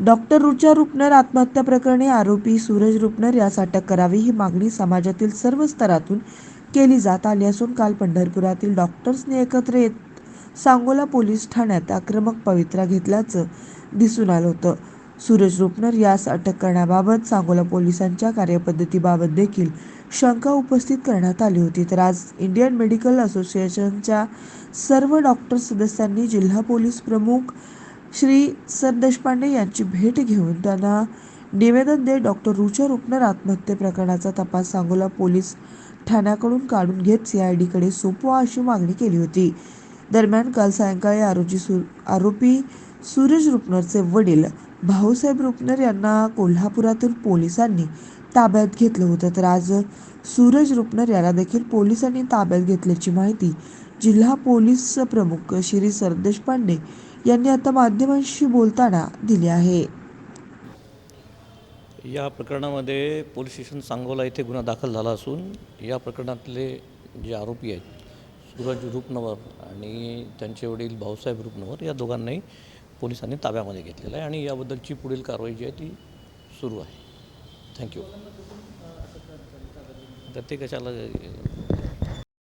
Doctor Rucha Rupnar आत्महत्या प्रकरणी आरोपी सूरज रुपनर यास अटक करावी ही मागणी समाजातील सर्व स्तरातून केली जात आली असून काल पंढरपुरातील डॉक्टर्सने एकत्र येत सांगोला पोलीस ठाण्यात आक्रमक पवित्रा घेतल्याचं दिसून आलं होतं. सूरज रुपनर यास अटक करण्याबाबत सांगोला पोलिसांच्या कार्यपद्धतीबाबत देखील शंका उपस्थित करण्यात आली होती. तर आज इंडियन मेडिकल असोसिएशनच्या सर्व डॉक्टर सदस्यांनी जिल्हा पोलीस प्रमुख श्री सर देशपांडे यांची भेट घेऊन त्यांना निवेदन देत डॉक्टर रुचा रुपनर आत्महत्ये प्रकरणाचा तपास सांगोला पोलीस ठाण्याकडून काढून घेत सीआयडीकडे सोपवा अशी मागणी केली होती. दरम्यान काल सायंकाळी आरोपी सु आरोपी सूरज रुपनरचे वडील भाऊसाहेब रुपनर यांना कोल्हापुरातील पोलिसांनी ताब्यात घेतलं होतं. तर आज सूरज रुपनर याला देखील पोलिसांनी ताब्यात घेतल्याची माहिती जिल्हा पोलीस प्रमुख श्री सरदेश पांडे यांनी आता माध्यमांशी बोलताना दिली आहे. या प्रकरणामध्ये पोलीस स्टेशन सांगोला येथे गुन्हा दाखल झाला असून या प्रकरणातले जे आरोपी आहेत सूरज रूपनवर आणि त्यांचे वडील भाऊसाहेब रूपनवर या दोघांनाही पोलिसांनी ताब्यामध्ये घेतलेलं आहे आणि याबद्दलची पुढील कारवाई जी आहे ती सुरू आहे. थँक्यू तर ते कशाला